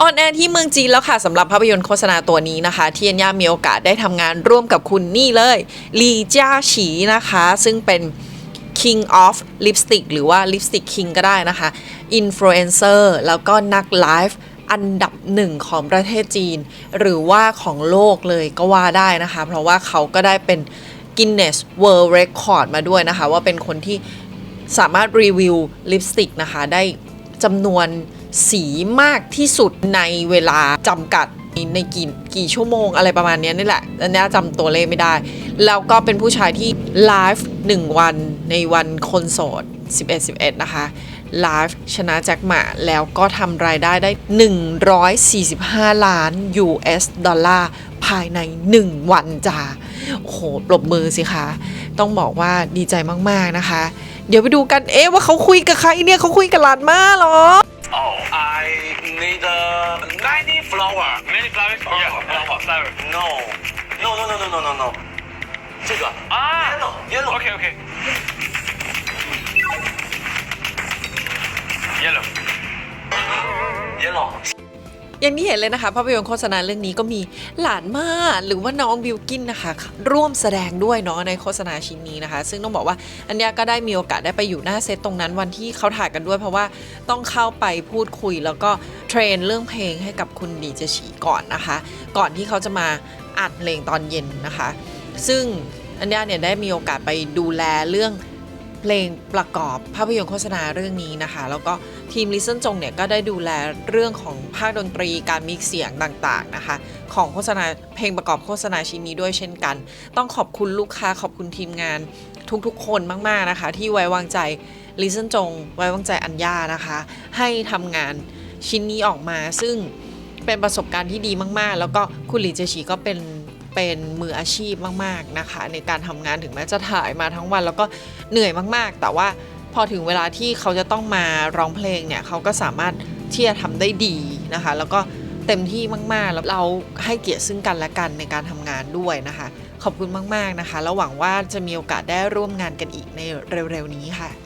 ออนแอร์ที่เมืองจีนแล้วค่ะสำหรับภาพยนตร์โฆษณาตัวนี้นะคะที่อัญญามีโอกาสได้ทำงานร่วมกับคุณนี่เลยลีจ้าฉีนะคะ ซึ่งเป็น King of Lipstick หรือว่า Lipstick King ก็ได้นะคะ Influencer แล้วก็นักไลฟ์อันดับหนึ่งของประเทศจีน หรือว่าของโลกเลยก็ว่าได้นะคะ เพราะว่าเขาก็ได้เป็น Guinness World Record มาด้วยนะคะ ว่าเป็นคนที่สามารถรีวิวลิปสติกนะคะ ได้จำนวน สีมากที่สุดในเวลาจำกัดในกี่กี่ชั่วโมงอะไรประมาณนี้นี่แหละอันนี้จำตัวเลขไม่ได้ แล้วก็เป็นผู้ชายที่ไลฟ์1วันในวันคนโสด 11 11 นะคะไลฟ์ชนะแจ็คหมาแล้วก็ทำรายได้ได้ 145 ล้าน US ดอลลาร์ ภายใน 1 วันจ้าโอ้โห ปรบมือสิคะ ต้องบอกว่าดีใจมาก ๆ นะคะ เดี๋ยวไปดูกัน เอ๊ะ ว่าเขาคุยกับใครเนี่ย เขาคุยกับหลานมาหรอ Oh, I need a 90 flower. Many flowers? Yeah, flower, flower. No. No, no, no, no, no, no, no. 这个 Ah! yellow, okay. Yellow. อย่างที่เห็นเลยนะคะภาพยนตร์โฆษณาเรื่องนี้ก็มีหลานมาหรือว่าน้องบิวกินนะคะ ร่วมแสดงด้วยเนาะในโฆษณาชิ้นนี้นะคะ ซึ่งต้องบอกว่าอัญญาก็ได้มีโอกาสได้ไปอยู่หน้าเซตตรงนั้นวันที่เขาถ่ายกันด้วยเพราะว่าต้องเข้าไปพูดคุยแล้วก็เทรนเรื่องเพลงให้กับคุณดีเจฉีก่อนนะคะ ก่อนที่เขาจะมาอัดเพลงตอนเย็นนะคะ ซึ่งอัญญาเนี่ยได้มีโอกาสไปดูแลเรื่อง เพลงประกอบภาพยนตร์โฆษณาเรื่องนี้นะคะ แล้วก็ทีม Listen จงเนี่ยก็ได้ดูแลเรื่องของภาคดนตรีการมิกเสียงต่างๆนะคะ ของโฆษณาเพลงประกอบโฆษณาชิ้นนี้ด้วยเช่นกัน ต้องขอบคุณลูกค้าขอบคุณทีมงานทุกๆ คนมากๆนะคะ ที่ไว้วางใจ Listen จง ไว้วางใจอัญญานะคะ ให้ทำงานชิ้นนี้ออกมาซึ่งเป็นประสบการณ์ที่ดีมากๆ แล้วก็คุณหลีเจชีก็เป็น เป็นมืออาชีพมากๆนะคะ ในการทำงานถึงแม้จะถ่ายมาทั้งวัน แล้วก็เหนื่อยมากๆ แต่ว่าพอถึงเวลาที่เขาจะต้องมาร้องเพลงเนี่ยเขาก็สามารถที่จะทำได้ดีนะคะ แล้วก็เต็มที่มากๆ แล้วเราให้เกียรติซึ่งกันและกันในการทำงานด้วยนะคะ ขอบคุณมากๆนะคะ แล้วหวังว่าจะมีโอกาสได้ร่วมงานกันอีกในเร็วๆนี้ค่ะ